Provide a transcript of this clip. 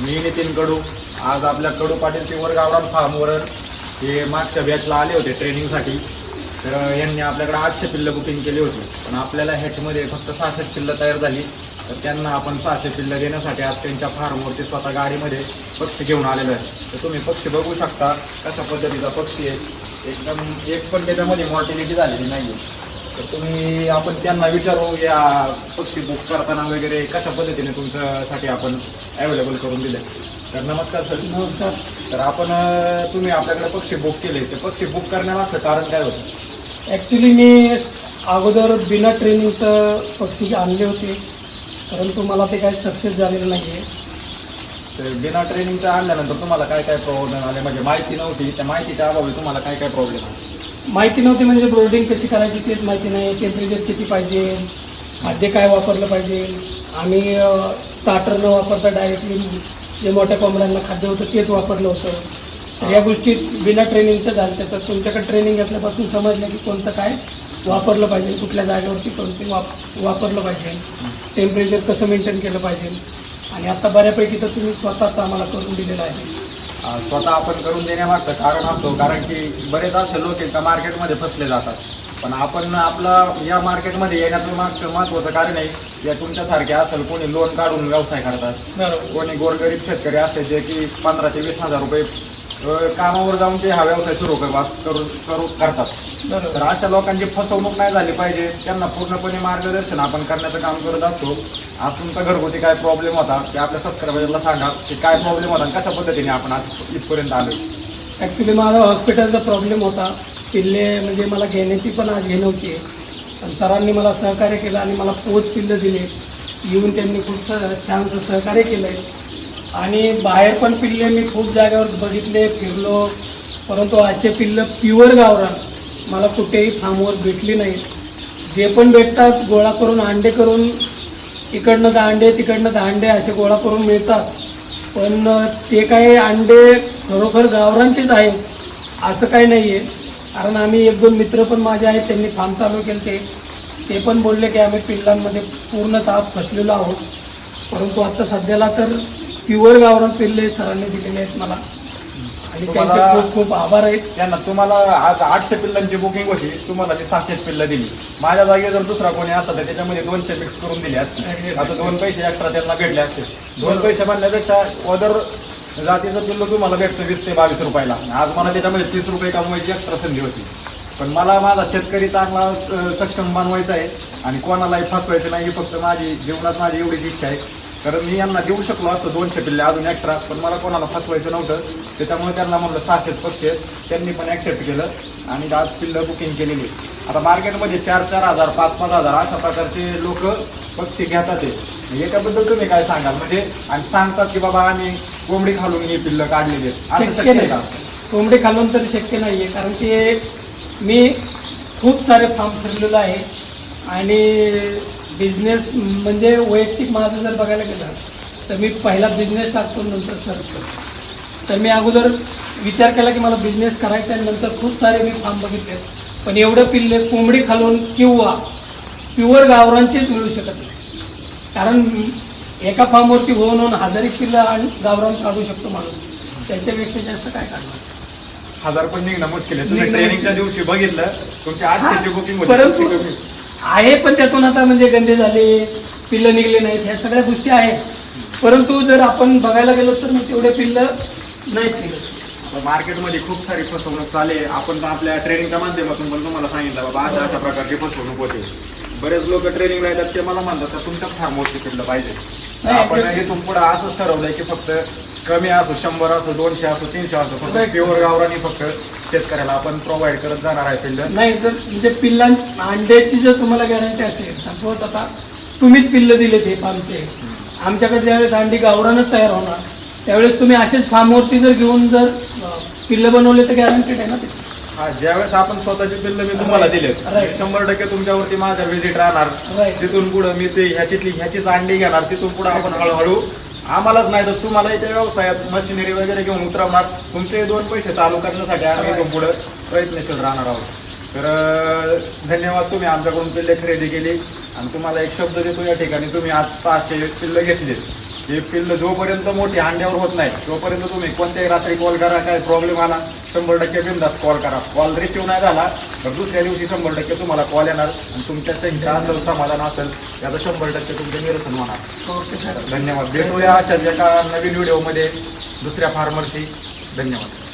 मी नितीन कडू. आज आपल्या कडू पाटील पिवर गावरान फार्मवर हे मागच्या बॅचला आले होते ट्रेनिंगसाठी तर यांनी आपल्याकडे आठशे पिल्लं बुकिंग केली होती. पण आपल्याला ह्याच्यामध्ये फक्त सहाशेच पिल्लं तयार झाली. तर त्यांना आपण सहाशे पिल्लं देण्यासाठी आज त्यांच्या फार्मवरती स्वतः गाडीमध्ये पक्षी घेऊन आलेलो आहे. तर तुम्ही पक्षी बघू शकता कशा पद्धतीचा पक्षी आहे. एकदम एक पण त्याच्यामध्ये मॉर्टिलिटी झालेली नाही आहे तर तुम्ही आपण त्यांना विचारू या पक्षी बुक करताना वगैरे कशा पद्धतीने तुमच्यासाठी आपण अवेलेबल करून दिले. तर नमस्कार सर नमस्कार. तर आपण तुम्ही आपल्याकडे पक्षी बुक केले. ते पक्षी बुक करण्यामागचं कारण काय होतं? ॲक्च्युली मी अगोदर बिना ट्रेनिंगचं पक्षी आणले होते. परंतु मला ते काही सक्सेस झालेलं नाही आहे तर बिना ट्रेनिंगचं आणल्यानंतर तुम्हाला काय काय प्रॉब्लेम आले? म्हणजे माहिती नव्हती. त्या माहितीच्या अभावी तुम्हाला काय काय प्रॉब्लेम आले? माहिती नव्हती म्हणजे ब्रोडिंग कशी करायची तेच माहिती नाही. टेम्परेचर किती पाहिजे? खाद्य काय वापरलं पाहिजे? आम्ही स्टार्टर न वापरता डायरेक्टली जे मोठ्या कोंबड्यांना खाद्य होतं तेच वापरलं होतं. तर या गोष्टी बिना ट्रेनिंगच्या झाल्या. तर तुमच्याकडे ट्रेनिंग घेतल्यापासून समजलं की कोणतं काय वापरलं पाहिजे कुठल्या जागेवरती कोणते वाप वापरलं पाहिजे. टेम्परेचर कसं मेंटेन केलं पाहिजे? आणि आता बऱ्यापैकी तर तुम्ही स्वतःच आम्हाला करून दिलेलं आहे. अं, स्वतः आपण करून देण्यामागचं कारण असतो कारण की बरेच असे लोक आहेत का मार्केटमध्ये फसले जातात. पण आपण आपला या मार्केटमध्ये येण्याचं मागचं महत्त्वाचं कारण आहे या तुमच्यासारखे असेल कोणी लोन काढून व्यवसाय करतात. बरोबर. कोणी गोरगरीब शेतकरी असते जे की पंधरा ते वीस हजार रुपये अं, कामावर जाऊन ते हा व्यवसाय सुरू करून करू करतात. तर अशा लोकांची फसवणूक नाही झाली पाहिजे. त्यांना पूर्णपणे मार्गदर्शन आपण करण्याचं काम करत असतो. आज तुमचा घरगुती काय प्रॉब्लेम होता ते आपल्या सबस्क्रायबरला सांगा की काय प्रॉब्लेम होता आणि कशा पद्धतीने आपण आज इथपर्यंत आलो? ॲक्च्युली माझा हॉस्पिटलचा प्रॉब्लेम होता. पिल्ले म्हणजे मला घेण्याची पण आज घेणं नव्हती. पण सरांनी मला सहकार्य केलं आणि मला पोच पिल्लं दिले. येऊन त्यांनी खूप स- छानसं सहकार्य केलं आहे आणि बाहेर पण पिल्ले मी खूप जागेवर बघितले फिरलो. परंतु असे पिल्लं प्युअर गावरान. मला कुठेही फार्मवर भेटली नाही जे पण भेटतात गोळा करून अंडे करून इकडनं दांडे तिकडनं दांडे असे गोळा करून मिळतात. पण ते काही अंडे खरोखर गावरांचेच आहेत असं काही नाही आहे कारण आम्ही एक दोन मित्र पण माझे आहेत त्यांनी फार्म चालू केले ते ते पण बोलले की आम्ही पिल्लांमध्ये पूर्णतः फसलेलो आहोत. परंतु आता सध्याला तर प्युअर गावरान पिल्ले सरांनी दिलेले आहेत मला. आणि त्यांचे तुम्हाला- खूप खूप आभार आहेत. त्यांना तुम्हाला आज आठशे पिल्लांची बुकिंग होती तुम्हाला मी सहाशेच पिल्लं दिली. माझ्या जागी जर दुसरा कोणी असता तर त्याच्यामध्ये दोनशे मिक्स करून दिले असते. आता दोन पैसे एक्स्ट्रा त्यांना भेटले असते. दोन पैसे म्हणण्यापेक्षा अदर जातीचं पिल्लं तुम्हाला भेटतं वीस ते बावीस रुपयाला. आज मला त्याच्यामध्ये तीस रुपये कमवायची एक्स्ट्रा संधी होती. पण मला माझा शेतकरी चांगला स- सक्षम बनवायचा आहे आणि कोणालाही फसवायचं नाही ही फक्त माझी जीवनात माझी एवढीच इच्छा आहे. कारण मी यांना देऊ शकलो असतो दोनशे पिल्ले अजून एक्स्ट्रा पण मला कोणाला फसवायचं नव्हतं. त्याच्यामुळे त्यांना म्हणलं सहाशेच पक्षी आहेत. त्यांनी पण ॲक्सेप्ट केलं आणि आज पिल्लं बुकिंग केलेली आता मार्केटमध्ये चार चार हजार पाच पाच हजार अशा प्रकारचे लोक पक्षी घेतात आहे याच्याबद्दल तुम्ही काय सांगाल? म्हणजे आणि सांगतात की बाबा आम्ही कोंबडी घालून ही पिल्लं काढलेली आहेत. असं शक्य शक्य नाही. का? कोंबडे खालून तरी शक्य नाही आहे कारण की मी खूप सारे फार्म फिरलेलो आहे. आणि बिझनेस म्हणजे वैयक्तिक माझं जर बघायला गेलं तर मी पहिला बिझनेस टाकतो नंतर सर्च करतो. तर मी अगोदर विचार केला की मला बिझनेस करायचा आहे नंतर खूप सारे मी फार्म बघितले. पण एवढं पिल्ले कोंबडी खालून किंवा प्युअर गावरांचीच मिळू शकत नाही. कारण एका फार्मवरती होऊन होऊन हजारी पिल्लं आणि गावरान काढू शकतो माणूस. त्याच्यापेक्षा जास्त काय काढणार हजार पण निघणं मुश्किल आहे. तुम्ही ट्रेनिंगच्या दिवशी बघितलं तुमची आठशेची बुकिंग होती परंतु. आहे पण त्यातून आता म्हणजे गंदे झाले पिल्लं निघले नाहीत ह्या सगळ्या गोष्टी आहेत. परंतु जर आपण बघायला गेलो तर मग तेवढे पिल्लं नाहीत निघत. मार्केटमध्ये खूप सारी फसवणूक चालू आहे. आपण तर आपल्या ट्रेनिंगच्या माध्यमातून पण तुम्हाला सांगितलं बाबा अशा अशा प्रकारची फसवणूक होते. बरेच लोक ट्रेनिंगला येतात ते मला म्हणतात का तुमच्या फार्मवरती पिल्लं पाहिजे. तर आपण हे पुढे असंच ठरवलंय की फक्त कमी असो शंभर असो दोनशे असो तीनशे असो फक्त. प्युअर गावरानी फक्त शेतकऱ्याला आपण प्रोव्हाइड करत जाणार आहे पिल्लं? नाही जर म्हणजे पिल्लां अंड्याची जर तुम्हाला गॅरंटी असेल सपोज आता तुम्हीच पिल्लं दिले ते फार्मचे आमच्याकडे ज्यावेळेस अंडी गावरानच तयार होणार त्यावेळेस तुम्ही असेच फार्मवरती जर घेऊन जर पिल्लं बनवले तर गॅरंटेड आहे ना ते? हा ज्यावेळेस आपण स्वतःचे पिल्लं मी तुम्हाला दिले Right. शंभर टक्के तुमच्यावरती माझा व्हिजिट राहणार. Right. तिथून पुढे मी ते ह्याच्यातली ह्याचीच अंडी घेणार तिथून पुढे आपण हळूहळू आम्हालाच नाही तर तुम्हाला इथे व्यवसायात मशिनरी वगैरे घेऊन उतरवणार. तुमचे दोन पैसे चालू करण्यासाठी आम्ही इथून पुढे प्रयत्नशील राहणार आहोत. तर धन्यवाद तुम्ही आमच्याकडून पिल्ले खरेदी केली. आणि तुम्हाला एक शब्द देतो या ठिकाणी तुम्ही आज सहाशे पिल्लं घेतली. हे पिल्लं जोपर्यंत मोठी अंड्यावर होत नाही तोपर्यंत तुम्ही कोणत्याही रात्री कॉल करा काय प्रॉब्लेम आला. शंभर टक्के बिंदास कॉल करा. कॉल रिसिव्ह नाही झाला तर दुसऱ्या दिवशी शंभर टक्के तुम्हाला कॉल येणार आणि तुमच्या संख्या असेल समाधान असेल याचं शंभर टक्के तुमचे निरसन होणार. धन्यवाद. भेटूया अशाच एका नवीन व्हिडिओमध्ये दुसऱ्या फार्मरशी धन्यवाद.